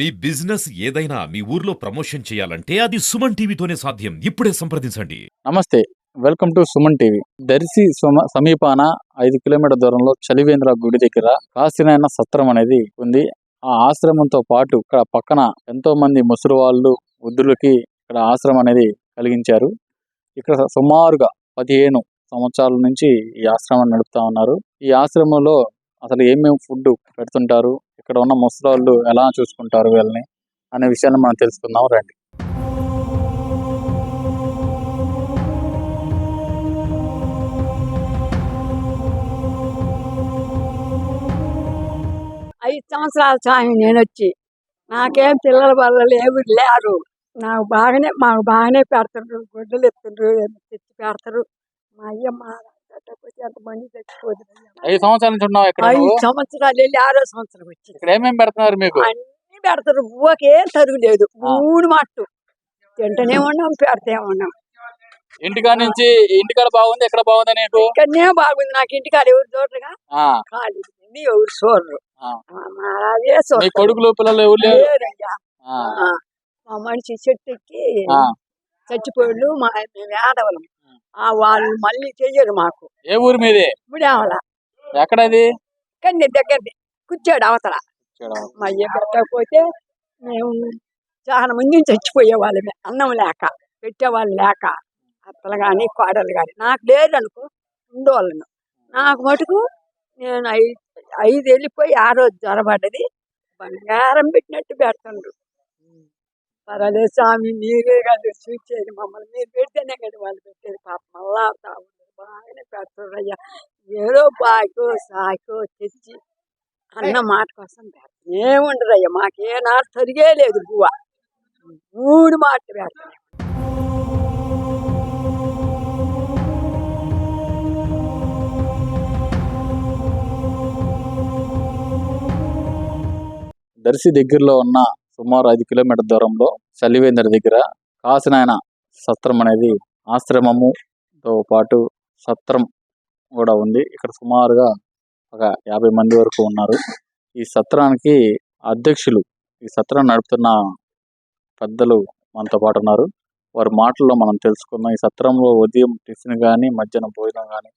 మీ business ఏదైనా మీ ఊర్లో promotion చేయాలంటే అది సుమన్ టీవీతోనే సాధ్యం. ఇప్పుడే సంప్రదించండి. నమస్తే. Welcome to Suman TV. Darsi Suma- సమీపాన ఐదు కిలోమీటర్ దూరంలో చలివేంద్ర గుడి దగ్గర కాశీనాయన సత్రం అనేది ఉంది. ఆ ఆశ్రమంతో పాటు ఇక్కడ పక్కన ఎంతో మంది ముసలి వాళ్ళు వృద్ధులకి ఇక్కడ ఆశ్రమం అనేది కలిగించారు. ఇక్కడ సుమారుగా పదిహేను సంవత్సరాల నుంచి ఈ ఆశ్రమం నడుపుతా ఉన్నారు. ఈ ఆశ్రమంలో అసలు ఏమేమి ఫుడ్ పెడుతుంటారు? ఇక్కడ ఉన్న ముసలి వాళ్ళు ఎలా చూసుకుంటారు వీళ్ళని అనే విషయాన్ని మనం తెలుసుకుందాం రండి. ఐదు సంవత్సరాల స్వామి నేను వచ్చి నాకేం పిల్లల వల్ల లేవు లేరు. నాకు బాగానే మాకు బాగానే పెడతారు గుడ్డలు ఎత్తుండ్రు తెచ్చి పెడతారు. మా అయ్య మా చచ్చిపోతుంది ఐదు సంవత్సరాల నుంచి ఉన్నావు ఇక్కడ ఐదు నువ్వు? సంవత్సరాలు వెళ్ళి ఆరో సంవత్సరం వచ్చింది. ఇక్కడ ఏమేమి పెడుతున్నారు మీకు? అన్ని పెడతారు. బువ్వకేం తరుగులేదు ఆ. మూడు మట్టు. తింటనే ఉన్నాం పెడతానే ఉన్నాం. ఇంటికాడ నుంచి ఇంటికాడ బాగుంది ఎక్కడ బాగుంది నీకు ఇక్కడనే బాగుంది. నాకు ఇంటికాడ ఎవరు చూడరుగా? ఆ, ఖాళీ ఉంది ఎవరు చూడరు. ఆ. మా అదే చూడరు. కొడుకులు పిల్లలు ఎవరు లేరు? లేరయ్యా. ఆ, ఆ, మా మనిషి చెట్టు ఎక్కి ఆ. చచ్చిపోయాడు. మా మేము వాళ్ళు మళ్ళీ చెయ్యరు మాకు. ఏ ఊరు మీది? ఇప్పుడేవాళ్ళ ఎక్కడది? కానీ దగ్గర కూర్చాడు అవతల. మా అయ్య పెట్టకపోతే మేము చాలా మంది చచ్చిపోయే వాళ్ళమే అన్నం లేక పెట్టేవాళ్ళు లేక అత్తలు కానీ కోడలు కానీ నాకు లేదు అనుకో ఉండేవాళ్ళను. నాకు మటుకు నేను ఐదు ఐదు వెళ్ళిపోయి ఆ రోజు జ్వరపడ్డది. బంగారం పెట్టినట్టు పెడుతుండ్రు. పర్వాలేదు స్వామి మీరే కదా చూసేది మమ్మల్ని మీరు పెడితేనే కదా వాళ్ళు పెట్టేది. పాప మళ్ళా తాగుతుంది బాగానే పెడుతున్నారు అయ్యా ఏదో బాకో సాకో తెచ్చి అన్న మాట కోసం పెడతానే ఉండదు అయ్యా మాకే లేదు బువ్వ. మూడు మాట పెడతాను దర్శి దగ్గరలో ఉన్న సుమారు ఐదు కిలోమీటర్ దూరంలో చలివేందర్ దగ్గర కాసినాయన సత్రం అనేది ఆశ్రమముతో పాటు సత్రం కూడా ఉంది. ఇక్కడ సుమారుగా ఒక యాభై మంది వరకు ఉన్నారు. ఈ సత్రానికి అధ్యక్షులు ఈ సత్రం నడుపుతున్న పెద్దలు మనతో పాటు ఉన్నారు. వారి మాటల్లో మనం తెలుసుకుందాం. ఈ సత్రంలో ఉదయం టిఫిన్ కానీ మధ్యాహ్నం భోజనం కానీ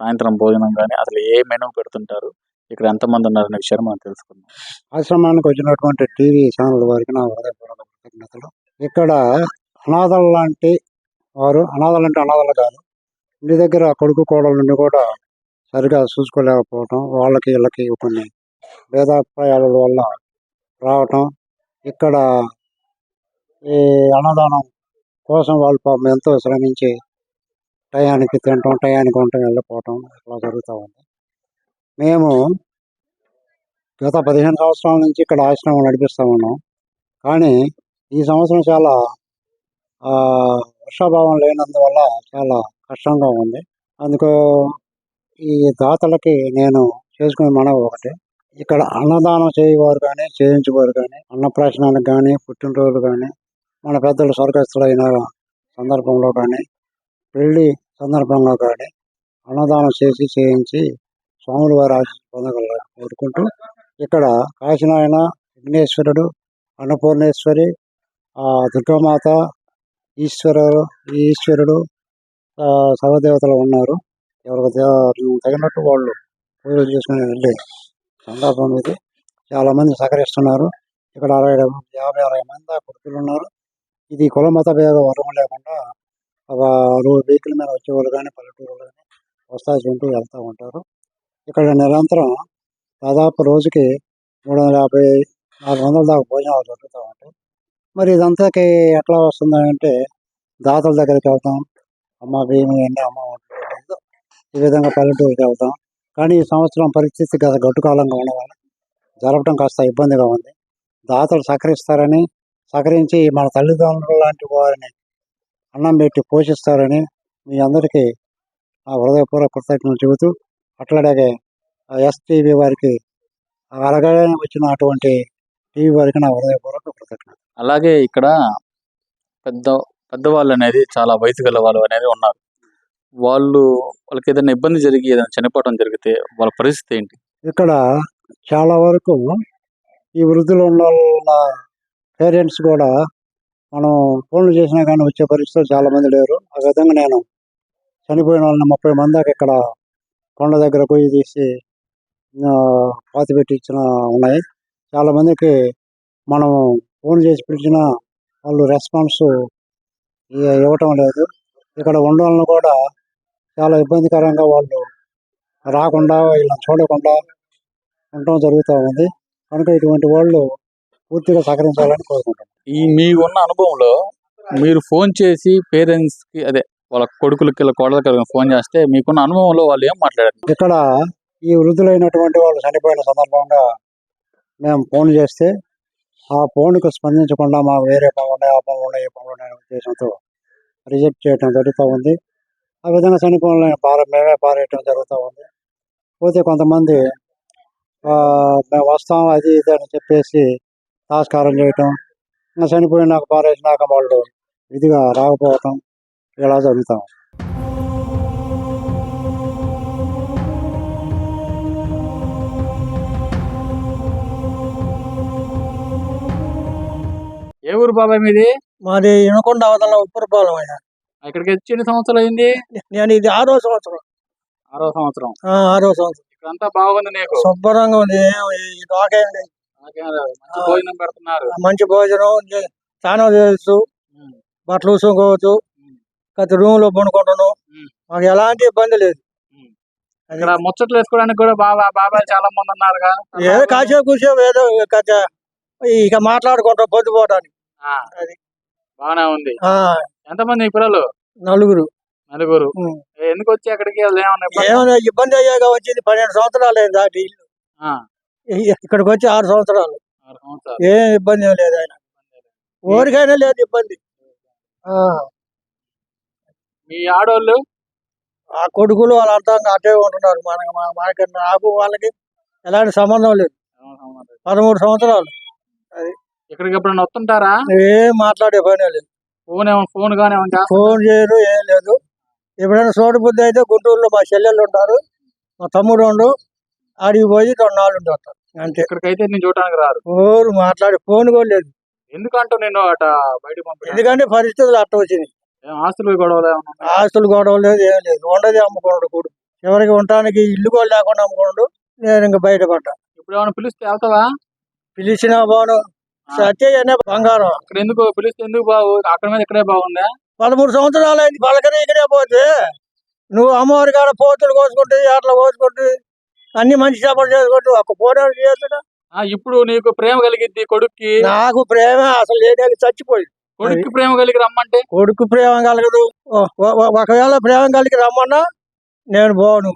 సాయంత్రం భోజనం కానీ అసలు ఏ మెనూ పెడుతుంటారు? ఇక్కడ ఎంతమంది ఉన్నారనే విషయాన్ని మనం తెలుసుకుందాం. ఆశ్రమానికి వచ్చినటువంటి టీవీ ఛానల్ వారికి నా హృదయపూర్వక కృతజ్ఞతలు. ఇక్కడ అనాథలు లాంటి వారు అనాథలు అంటే అనాథలు కాదు. ఇంటి దగ్గర కొడుకు కోడల నుండి కూడా సరిగా చూసుకోలేకపోవటం వాళ్ళకి వీళ్ళకి కొన్ని భేదాభిప్రాయాల వల్ల రావటం. ఇక్కడ ఈ అన్నదానం కోసం వాళ్ళు పాపం ఎంతో శ్రమించి టయానికి తినటం టయానికి ఉండటం వెళ్ళిపోవటం ఇట్లా జరుగుతూ ఉంది. మేము గత పదిహేను సంవత్సరాల నుంచి ఇక్కడ ఆశ్రమం నడిపిస్తూ ఉన్నాం. కానీ ఈ సంవత్సరం చాలా వర్షాభావం లేనందువల్ల చాలా కష్టంగా ఉంది. అందుకు ఈ దాతలకి నేను చేసుకునే మనవి ఒకటి ఇక్కడ అన్నదానం చేయవారు కానీ చేయించేవారు కానీ అన్నప్రాశనానికి కానీ పుట్టినరోజులు కానీ మన పెద్దలు స్వర్గస్థులైన సందర్భంలో కానీ పెళ్ళి సందర్భంలో కానీ అన్నదానం చేసి చేయించి స్వాముల వారి ఆశీస్సు పొందగలరా కోరుకుంటూ ఇక్కడ కాశీనాయన విఘ్నేశ్వరుడు అన్నపూర్ణేశ్వరి ఆ దుర్గామాత ఈశ్వరుడు ఈశ్వరుడు ఆ, సర్వదేవతలు ఉన్నారు. ఎవరికి తగినట్టు వాళ్ళు పూజలు చేసుకుని వెళ్ళే సందర్భం ఇది. చాలా మంది సహకరిస్తున్నారు. ఇక్కడ అరవై యాభై అరవై మంది దాకా ఉన్నారు. ఇది కుల మత భేద వర్గం లేకుండా ఒక వెహికల్ మీద వచ్చేవాళ్ళు కానీ పల్లెటూరు కానీ వస్తా ఉంటూ వెళ్తూ ఉంటారు. ఇక్కడ నిరంతరం దాదాపు రోజుకి మూడు వందల యాభై నాలుగు వందల దాకా భోజనాలు దొరుకుతూ ఉంటాయి. మరి ఇదంతాకి ఎట్లా వస్తుంది అంటే దాతల దగ్గరికి వెళ్తాం. అమ్మ భీమి అన్ని అమ్మ ఈ విధంగా పల్లెటూరుకి వెళ్తాం. కానీ ఈ సంవత్సరం పరిస్థితి గత గట్టుకాలంగా ఉండడం జరపడం కాస్త ఇబ్బందిగా ఉంది. దాతలు సహకరిస్తారని సహకరించి మన తల్లిదండ్రులు లాంటి వారిని అన్నం పెట్టి పోషిస్తారని మీ అందరికీ నా హృదయపూర్వక కృతజ్ఞతలు చెబుతూ అట్లాగే ఎస్టీవీ వారికి అలాగే వచ్చిన అటువంటి టీవీ వారికి నా హృదయపూర్వక కృతజ్ఞత అలాగే ఇక్కడ పెద్ద పెద్దవాళ్ళు అనేది చాలా వయసు గల వాళ్ళు అనేది ఉన్నారు. వాళ్ళు వాళ్ళకి ఏదైనా ఇబ్బంది జరిగి ఏదైనా చనిపోవడం జరిగితే వాళ్ళ పరిస్థితి ఏంటి? ఇక్కడ చాలా వరకు ఈ వృద్ధులు ఉన్న వాళ్ళ పేరెంట్స్ కూడా మనం ఫోన్లు చేసినా కానీ వచ్చే పరిస్థితులు చాలా మంది లేరు. ఆ విధంగా నేను చనిపోయిన వాళ్ళని ముప్పై మంది దాకా ఇక్కడ కొండ దగ్గర పోయి తీసి పాతి పెట్టి ఇచ్చిన ఉన్నాయి. చాలా మందికి మనం ఫోన్ చేసి పిలిచిన వాళ్ళు రెస్పాన్స్ ఇవ్వటం లేదు. ఇక్కడ ఉండవాళ్ళని కూడా చాలా ఇబ్బందికరంగా వాళ్ళు రాకుండా ఇలా చూడకుండా ఉండటం జరుగుతూ ఉంది. కనుక ఇటువంటి వాళ్ళు పూర్తిగా సహకరించాలని కోరుకుంటున్నాను ఈ మీ ఉన్న అనుభవంలో మీరు ఫోన్ చేసి పేరెంట్స్కి అదే వాళ్ళ కొడుకులకి ఇలా కోడలకి ఫోన్ చేస్తే మీకున్న అనుభవంలో వాళ్ళు ఏం మాట్లాడారు? ఇక్కడ ఈ వృద్ధులైనటువంటి వాళ్ళు చనిపోయిన సందర్భంగా మేము ఫోన్ చేస్తే ఆ ఫోన్కు స్పందించకుండా మా వేరే పనులు ఉన్నాయి ఆ పనులు ఉన్నాయి ఈ పనులు ఉన్నాయి ఉద్దేశంతో రిజెక్ట్ చేయడం జరుగుతూ ఉంది. ఆ విధంగా చనిపోయిన పార మేమే పారేయటం జరుగుతూ ఉంది. పోతే కొంతమంది ఆ, మేము వస్తాం అది ఇది అని చెప్పేసి నమస్కారం చేయటం చనిపోయినాక పారేసినాక వాళ్ళు ఇదిగా రాకపోవటం ఇలా జరుగుతాం ఏ ఊరు బాబాయ్ మీది? మాది వినకొండ అవతల ఉప్పరపాలెం అయ్యా ఇక్కడికి వచ్చి ఎన్ని సంవత్సరాలు అయింది? నేను ఇది ఆరో సంవత్సరం. ఆరో సంవత్సరం. ఆ, ఆరో సంవత్సరం. ఇక్కడంతా బాగుంది నీకు? శుభ్రంగా ఉంది. ఏం ఈ నాకేం లేదు. నాకేం లేదు. మంచి భోజనం పెడుతున్నారు. మంచి భోజనం స్నానం చేయొచ్చు ఉమ్. బట్టలు చూసుకోవచ్చు ప్రతి రూమ్లో పనుకుంటాను ఉమ్. మాకు ఎలాంటి ఇబ్బంది లేదు. ఇక్కడ ముచ్చట్లు వేసుకోవడానికి కూడా బాబా బాబాయ్ చాలా మంది ఉన్నారుగా. ఏ కాసేపు కూసేపు ఏదో ఇక మాట్లాడుకుంటాం పొద్దుపోవడానికి ఆ, అది. బాగానే ఉంది. ఎంతమంది పిల్లలు? నలుగురు. నలుగురు. ఎందుకు వచ్చి అక్కడికి వాళ్ళు ఏమన్నా ఇబ్బంది? ఏమైనా ఇబ్బంది అయ్యాక వచ్చింది పన్నెండు సంవత్సరాలు దాటి ఇల్లు ఇక్కడికి వచ్చి ఆరు సంవత్సరాలు. ఏం ఇబ్బంది లేదు ఆయన. ఊరికైనా లేదు ఇబ్బంది. మీ ఆడోళ్ళు ఆ కొడుకులు వాళ్ళంతా అట్టే ఉంటున్నారు. మన మా- మనకి నాకు వాళ్ళకి ఎలాంటి సంబంధం లేదు. పదమూడు సంవత్సరాలు. ఇక్కడికి ఎప్పుడైనా వస్తుంటారా? ఏం మాట్లాడే పని లేదు. ఫోన్ ఏమో ఫోన్ చేస్తారా? ఫోన్ చేయరు ఏం లేదు. ఎప్పుడైనా చోటు బుద్ధి అయితే గుంటూరులో మా చెల్లెళ్ళు ఉంటారు. మా తమ్ముడు ఉండు ఆడికి పోయి రెండు నాలుగు ఉండి వస్తారు అంతే. ఇక్కడికైతే నేను చూడడానికి రారు. ఊరు మాట్లాడే ఫోన్ కూడా లేదు. ఎందుకంటూ నేను అట పంపించాను ఎందుకంటే పరిస్థితులు అట్ట వచ్చింది ఏం ఆస్తులు గొడవలు? ఆస్తులు గొడవ లేదు ఏం లేదు. ఉండదు అమ్ముకోండు కూడా. చివరికి ఉండటానికి ఇల్లు కూడా లేకుండా అమ్ముకోండు నేను ఇంకా బయటపడ్డా. ఇప్పుడు ఏమైనా పిలిస్తే వెళ్తావా? పిలిచిన బాను సత్యనే బంగారం. ఇక్కడ ఎందుకు పిలిస్తే ఎందుకు బాగు? అక్కడ మీద ఇక్కడే బాగుందా పదమూడు సంవత్సరాలు అయింది. పలకరి ఇక్కడే పోతే. నువ్వు అమ్మవారి కాడ పోతులు కోసుకుంటే అట్లా కోసుకుంటే అన్ని మంచి చేపలు చేసుకుంటూ ఒక పోరాడు చేస్తున్నా. ఆ, ఇప్పుడు నీకు ప్రేమ కలిగిద్ది కొడుక్కి. నాకు ప్రేమ అసలు లేదని చచ్చిపోయి కొడుక్కి ప్రేమ కలిగి రమ్మంటే? కొడుకు ప్రేమ కలగదు. ఒకవేళ ప్రేమ కలిగి రమ్మన్నా నేను పోను.